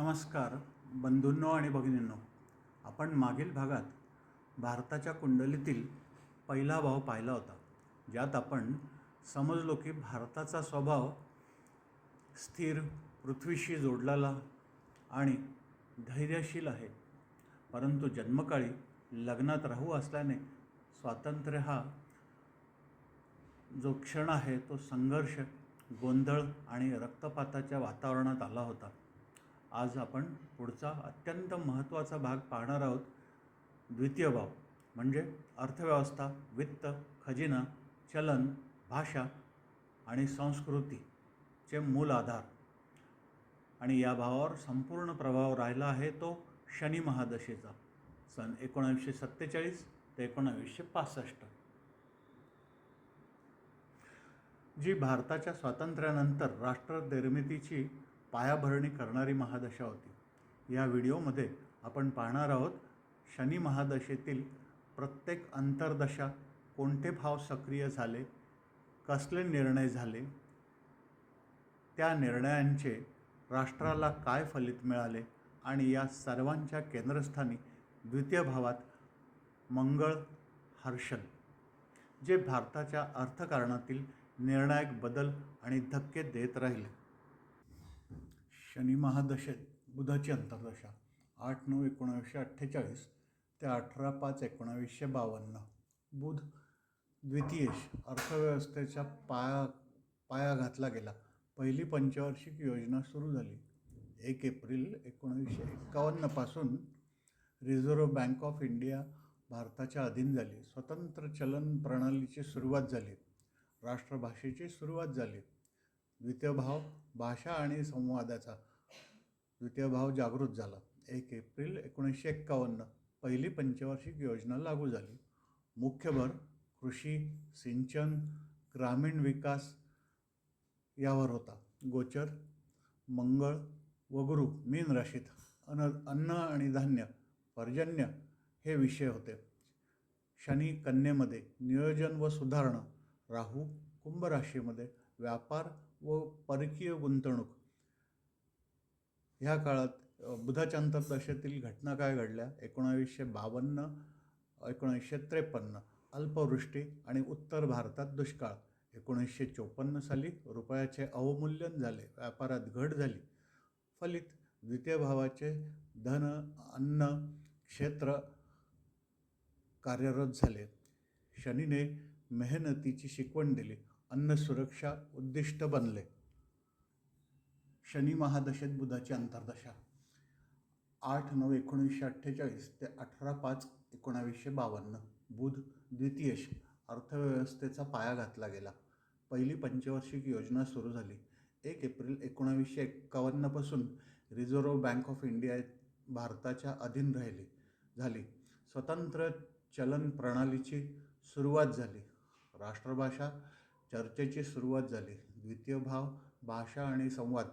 नमस्कार बंधूंनो आणि भगिनींनो. आपण मागील भागात भारताच्या कुंडलीतील पहिला भाव पाहिला होता ज्यात आपण समजलो की भारताचा स्वभाव स्थिर पृथ्वीशी जोडलेला आणि धैर्यशील आहे. परंतु जन्मकाळी लग्नात राहू असल्याने स्वातंत्र्य हा जो क्षण आहे तो संघर्ष गोंधळ आणि रक्तपाताच्या वातावरणात आला होता. आज आपण पुढचा अत्यंत महत्त्वाचा भाग पाहणार आहोत द्वितीय भाव. म्हणजे अर्थव्यवस्था वित्त खजिना चलन भाषा आणि संस्कृतीचे मूल आधार. आणि या भावावर संपूर्ण प्रभाव राहिला आहे तो शनी महादशेचा. सन एकोणावीसशे सत्तेचाळीस ते एकोणावीसशे पासष्ट. जी भारताच्या स्वातंत्र्यानंतर राष्ट्रनिर्मितीची पायाभरणी करणारी महादशा होती. या व्हिडिओमध्ये आपण पाहणार आहोत शनी महादशेतील प्रत्येक अंतर्दशा कोणते भाव सक्रिय झाले कसले निर्णय झाले त्या निर्णयांचे राष्ट्राला काय फलित मिळाले आणि या सर्वांच्या केंद्रस्थानी द्वितीय भावात मंगळ हर्षण जे भारताच्या अर्थकारणातील निर्णायक बदल आणि धक्के देत राहिले. शनी महादशेत बुधाची अंतर्दशा आठ नऊ एकोणावीसशे अठ्ठेचाळीस ते अठरा पाच एकोणावीसशे बावन्न. बुध द्वितीयेश अर्थव्यवस्थेच्या पाया पाया घातला गेला. पहिली पंचवार्षिक योजना सुरू झाली. एक एप्रिल एकोणीसशे एक्कावन्नपासून रिझर्व्ह बँक ऑफ इंडिया भारताच्या अधीन झाली. स्वतंत्र चलन प्रणालीची सुरुवात झाली. राष्ट्रभाषेची सुरुवात झाली. द्वितीय भाव भाषा आणि संवादाचा द्वितीय भाव जागृत झाला. एक एप्रिल एकोणीसशे एक्कावन्न पहिली पंचवार्षिक योजना लागू झाली. मुख्य भर कृषी सिंचन ग्रामीण विकास यावर होता. गोचर मंगळ व गुरु मीन राशीत अन अन्न आणि धान्य पर्जन्य हे विषय होते. शनी कन्येमध्ये नियोजन व सुधारणा राहू कुंभराशीमध्ये व्यापार व परकीय गुंतवणूक. ह्या काळात बुधाच्या अंतर्दशेतील घटना काय घडल्या? एकोणावीसशे बावन्न एकोणीसशे त्रेपन्न अल्पवृष्टी आणि उत्तर भारतात दुष्काळ. एकोणीसशे चोपन्न साली रुपयाचे अवमूल्यन झाले व्यापारात घट झाली. फलित द्वितीय भावाचे धन अन्न क्षेत्र कार्यरत झाले. शनीने मेहनतीची शिकवण दिली. अन्न सुरक्षा उद्दिष्ट बनले. शनी महादशेत बुधाची अंतर्दशा आठ नऊ एकोणीसशे अठ्ठेचाळीस ते अठरा पाच एकोणावीसशे बावन्न. बुध द्वितीयश अर्थव्यवस्थेचा पाया घातला गेला. पहिली पंचवार्षिक योजना सुरू झाली. एक एप्रिल एकोणावीसशे एक्कावन्नपासून रिझर्व्ह बँक ऑफ इंडिया भारताच्या अधीन राहिली. झाली. स्वतंत्र चलन प्रणालीची सुरुवात झाली. राष्ट्रभाषा चर्चेची सुरुवात झाली. द्वितीय भाव भाषा आणि संवाद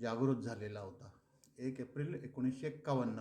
जागृत झालेला होता. एक एप्रिल एकोणीसशे एक्कावन्न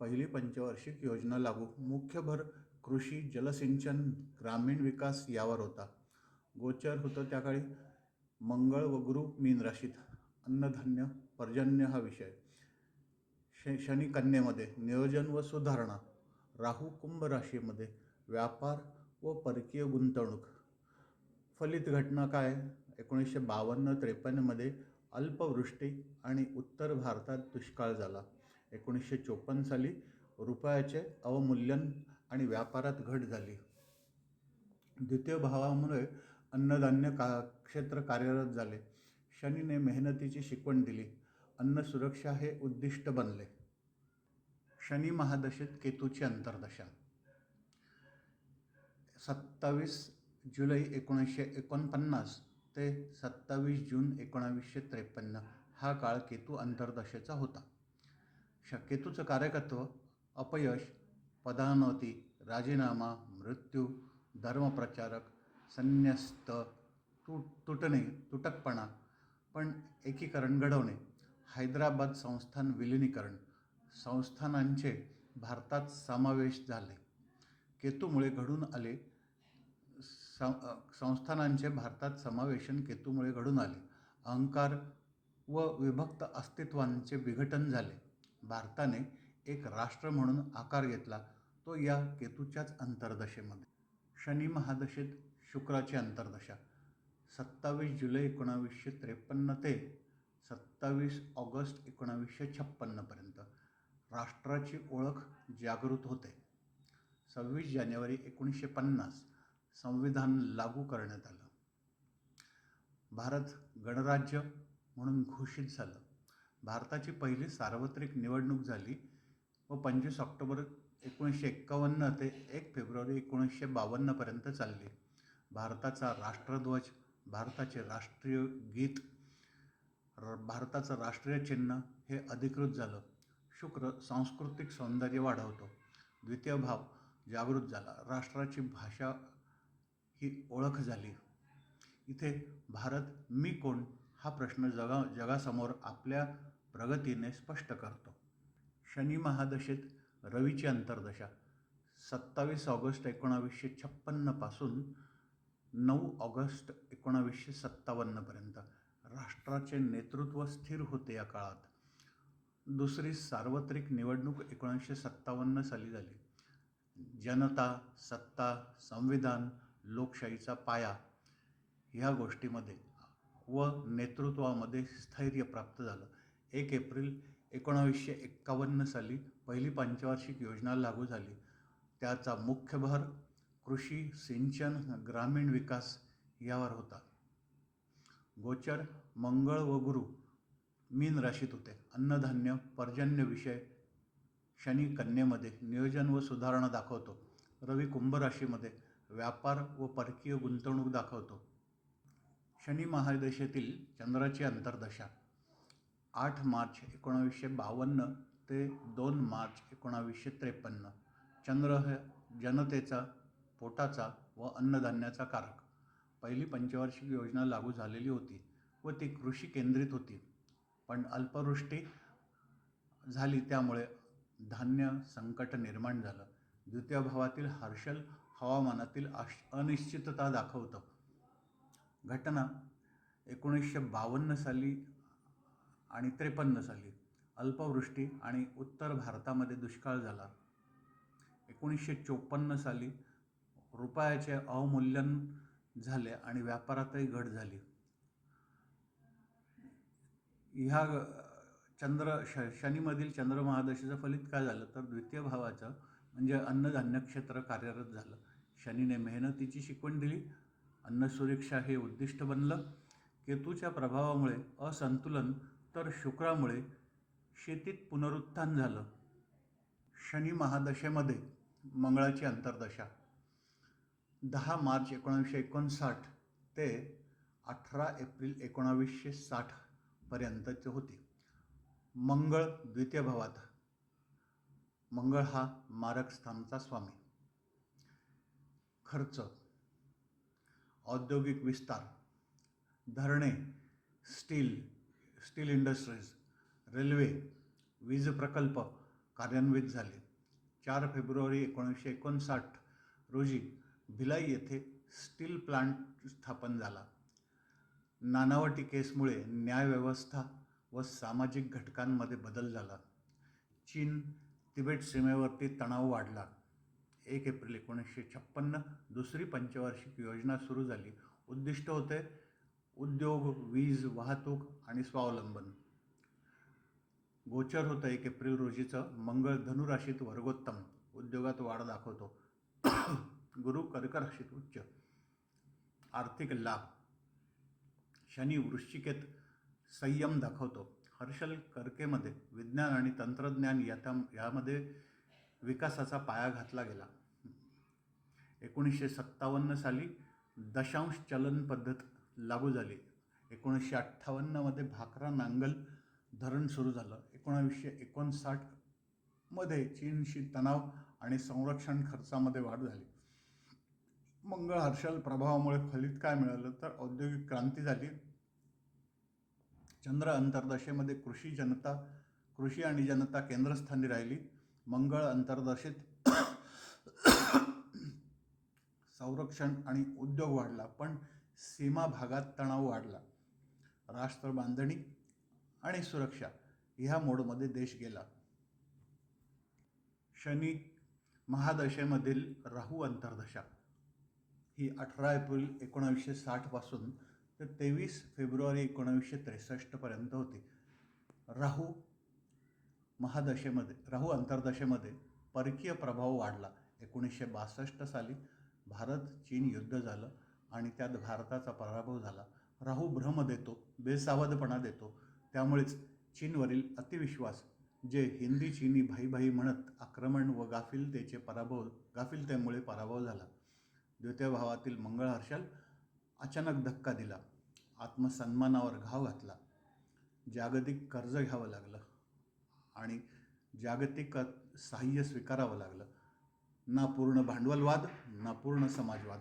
पहिली पंचवार्षिक योजना लागू. मुख्य भर कृषी जलसिंचन ग्रामीण विकास यावर होता. गोचर होतं त्या काळी मंगळ व गुरु मीन राशीत. अन्नधान्य पर्जन्य हा विषय. श शनी कन्येमध्ये नियोजन व सुधारणा. राहू कुंभ राशीमध्ये व्यापार व परकीय गुंतवणूक. फलित घटना काय? एकोणीसशे बावन्न त्रेपन्नमध्ये अल्पवृष्टी आणि उत्तर भारतात दुष्काळ झाला. एकोणीसशे चोपन्न साली रुपयाचे अवमूल्यन आणि व्यापारात घट झाली. द्वितीय भावामुळे अन्नधान्य का क्षेत्र कार्यरत झाले. शनीने मेहनतीची शिकवण दिली. अन्न सुरक्षा हे उद्दिष्ट बनले. शनी महादशेत केतूची अंतर्दशा. सत्तावीस जुलै एकोणीसशे एकोणपन्नास ते सत्तावीस जून एकोणावीसशे त्रेपन्न हा काळ केतू अंतर्दशेचा होता. श केतूचं कार्यकत्व अपयश पदानोती राजीनामा मृत्यू धर्मप्रचारक संन्यस्त तु तुटणे तुटकपणा पण एकीकरण घडवणे हैदराबाद संस्थान विलिनीकरण संस्थानांचे भारतात समावेश झाले. केतूमुळे घडून आले सं संस्थानांचे भारतात समावेशन केतूमुळे घडून आले. अहंकार व विभक्त अस्तित्वांचे विघटन झाले. भारताने एक राष्ट्र म्हणून आकार घेतला तो या केतूच्याच अंतर्दशेमध्ये. शनी महादशेत शुक्राची अंतर्दशा. सत्तावीस जुलै एकोणावीसशे त्रेपन्न ते सत्तावीस ऑगस्ट एकोणावीसशे छप्पन्नपर्यंत राष्ट्राची ओळख जागृत होते. सव्वीस जानेवारी एकोणीसशे पन्नास. संविधान लागू करण्यात आलं. भारत गणराज्य म्हणून घोषित झालं. भारताची पहिली सार्वत्रिक निवडणूक झाली व पंचवीस ऑक्टोबर एकोणीसशे एक्कावन्न ते एक फेब्रुवारी एकोणीसशे बावन्नपर्यंत चालली. भारताचा राष्ट्रध्वज भारताचे राष्ट्रीय गीत र भारताचं राष्ट्रीय चिन्ह हे अधिकृत झालं. शुक्र सांस्कृतिक सौंदर्य वाढवतो. द्वितीय भाव जागृत झाला. राष्ट्राची भाषा ही ओळख झाली. इथे भारत मी कोण हा प्रश्न जगा जगासमोर आपल्या प्रगतीने स्पष्ट करतो. शनी महादशेत रवीची अंतर्दशा. सत्तावीस ऑगस्ट एकोणावीसशे छप्पन्नपासून नऊ ऑगस्ट एकोणावीसशे सत्तावन्नपर्यंत राष्ट्राचे नेतृत्व स्थिर होते या काळात. दुसरी सार्वत्रिक निवडणूक एकोणीसशे सत्तावन्न साली झाली. जनता सत्ता संविधान लोकशाहीचा पाया ह्या गोष्टीमध्ये व नेतृत्वामध्ये स्थैर्य प्राप्त झालं. एक एप्रिल एकोणावीसशे एक्कावन्न साली पहिली पंचवार्षिक योजना लागू झाली. त्याचा मुख्य भर कृषी सिंचन ग्रामीण विकास यावर होता. गोचर मंगळ व गुरु मीन राशीत होते. अन्नधान्य पर्जन्य विषय शनी कन्येमध्ये नियोजन व सुधारणा दाखवतो. रवी कुंभ राशीमध्ये व्यापार व परकीय गुंतवणूक दाखवतो. शनी महादशेतील चंद्राची अंतर्दशा. आठ मार्च एकोणावीसशे बावन्न ते दोन मार्च एकोणावीसशे त्रेपन्न. चंद्र हे जनतेचा पोटाचा व अन्नधान्याचा कारक. पहिली पंचवार्षिक योजना लागू झालेली होती व ती कृषी केंद्रित होती. पण अल्पवृष्टी झाली त्यामुळे धान्य संकट निर्माण झालं. द्वितीय भावातील हर्षल हवामानातील आश अनिश्चितता दाखवतं. घटना एकोणीसशे बावन्न साली आणि त्रेपन्न साली अल्पवृष्टी आणि उत्तर भारतामध्ये दुष्काळ झाला. एकोणीसशे चोपन्न साली रुपयाचे अवमूल्यन झाले आणि व्यापारातही घट झाली. ह्या चंद्र श शनीमधील चंद्रमहादशीचं फलित काय झालं? तर द्वितीय भावाचं म्हणजे अन्नधान्य क्षेत्र कार्यरत झालं. शनीने मेहनतीची शिकवण दिली. अन्नसुरक्षा हे उद्दिष्ट बनलं. केतूच्या प्रभावामुळे असंतुलन तर शुक्रामुळे शेतीत पुनरुत्थान झालं. शनी महादशेमध्ये मंगळाची अंतर्दशा. दहा मार्च एकोणावीसशे एकोणसाठ ते अठरा एप्रिल एकोणावीसशे साठपर्यंतचे होते. मंगळ द्वितीय भावात. मंगळ हा मारक स्थानचा स्वामी. खर्च औद्योगिक विस्तार धरणे स्टील स्टील इंडस्ट्रीज रेल्वे वीज प्रकल्प कार्यान्वित झाले. चार फेब्रुवारी एकोणीसशे एकोणसाठ रोजी भिलाई येथे स्टील प्लांट स्थापन झाला. नानावटी केसमुळे न्यायव्यवस्था व सामाजिक घटकांमध्ये बदल झाला. चीन तिबेट सीमेवरती तणाव वाढला. एक एप्रिल एकोणीसशे छप्पन्न दुसरी पंचवार्षिक योजना सुरू झाली. उद्दिष्ट होते उद्योग वीज वाहतूक आणि स्वावलंबन. गोचर होतं एक एप्रिल रोजीचं. मंगळ धनुराशीत वर्गोत्तम. उद्योगात वाढ दाखवतो. गुरु कर्कराशीत उच्च. आर्थिक लाभ. शनी वृश्चिकेत संयम दाखवतो. हर्षल कर्केमध्ये विज्ञान आणि तंत्रज्ञान याच्या यामध्ये विकासाचा पाया घातला गेला. एकोणीसशे सत्तावन्न साली दशांश चलन पद्धत लागू झाली. एकोणीसशे अठ्ठावन्नमध्ये भाकरा नांगल धरण सुरू झालं. एकोणावीसशे एकोणसाठमध्ये चीनशी तणाव आणि संरक्षण खर्चामध्ये वाढ झाली. मंगळ हर्षल प्रभावामुळे फलित काय मिळालं तर औद्योगिक क्रांती झाली. चंद्र अंतर्दशेमध्ये कृषी जनता कृषी आणि जनता केंद्रस्थानी राहिली. मंगळ अंतर्दर्शित संरक्षण आणि उद्योग वाढला पण सीमा भागात तणाव वाढला. राष्ट्र बांधणी आणि सुरक्षा ह्या मोडमध्ये देश गेला. शनी महादशेमधील राहू अंतर्दशा ही अठरा एप्रिल एकोणावीसशे साठपासून ते तेवीस फेब्रुवारी एकोणावीसशे त्रेसष्टपर्यंत होती. राहू महादशेमध्ये राहू अंतर्दशेमध्ये परकीय प्रभाव वाढला. एकोणीसशे बासष्ट साली भारत चीन युद्ध झालं आणि त्यात भारताचा पराभव झाला. राहू भ्रम देतो बेसावधपणा देतो. त्यामुळेच चीनवरील अतिविश्वास जे हिंदी चीनी भाई भाई म्हणत आक्रमण व गाफिलतेचे पराभव गाफिलतेमुळे पराभव झाला. द्वितीय भावातील मंगळ हर्षल अचानक धक्का दिला. आत्मसन्मानावर घाव घातला. जागतिक कर्ज घ्यावं लागलं. आणि जागतिक सहाय्य स्वीकारावं लागलं. ना पूर्ण भांडवलवाद ना पूर्ण समाजवाद.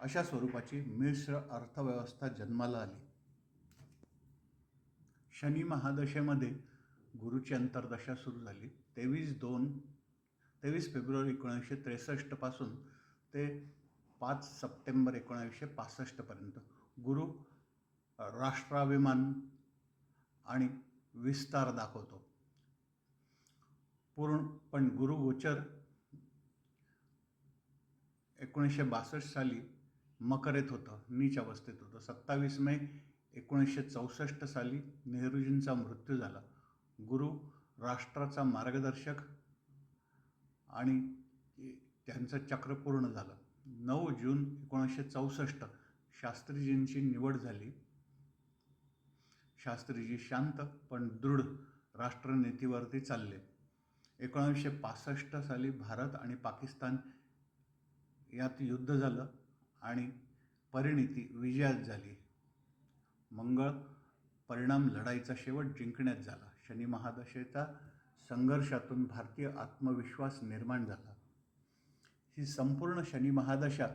अशा स्वरूपाची मिश्र अर्थव्यवस्था जन्माला आली. शनी महादशेमध्ये गुरुची अंतर्दशा सुरू झाली. तेवीस दोन तेवीस फेब्रुवारी एकोणीसशे त्रेसष्टपासून ते पाच सप्टेंबर एकोणीसशे पासष्टपर्यंत गुरु राष्ट्राभिमान आणि विस्तार दाखवतो. पूर्ण पण गुरु गोचर एकोणीसशे बासष्ट साली मकरेत होतं नीच अवस्थेत होतं. सत्तावीस मे एकोणीसशे चौसष्ट साली नेहरूजींचा मृत्यू झाला. गुरु राष्ट्राचा मार्गदर्शक आणि त्यांचं चक्र पूर्ण झालं. नऊ जून एकोणीसशे चौसष्ट शास्त्रीजींची निवड झाली. शास्त्रीजी शांत पण दृढ राष्ट्रनीतीवरती चालले. एकोणावीसशे पासष्ट साली भारत आणि पाकिस्तान यात युद्ध झालं आणि परिणिती विजयात झाली. मंगळ परिणाम लढाईचा शेवट जिंकण्यात झाला. शनी महादशेचा संघर्षातून भारतीय आत्मविश्वास निर्माण झाला. ही संपूर्ण शनी महादशा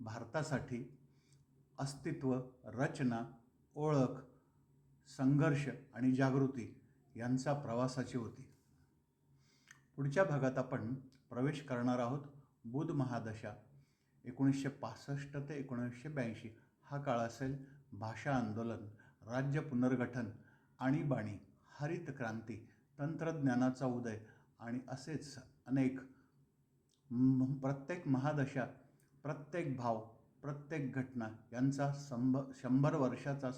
भारतासाठी अस्तित्व रचना ओळख संघर्ष आणि जागृती यांचा प्रवासाची होती. पुढच्या भागात आपण प्रवेश करणार आहोत बुध महादशा. एकोणीसशे पासष्ट ते एकोणीसशे ब्याऐंशी. हा काळ असेल भाषा आंदोलन राज्य पुनर्गठन आणीबाणी हरित क्रांती तंत्रज्ञानाचा उदय आणि असेच अनेक प्रत्येक महादशा प्रत्येक भाव प्रत्येक घटना यांचा संभ शंभर वर्षाचा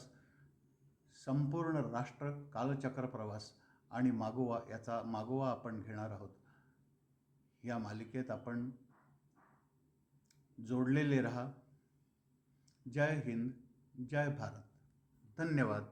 संपूर्ण राष्ट्र कालचक्र प्रवास आणि मागोवा याचा मागोवा आपण घेणार आहोत. या मालिकेत आपण जोडलेले रहा. जय हिंद जय भारत. धन्यवाद.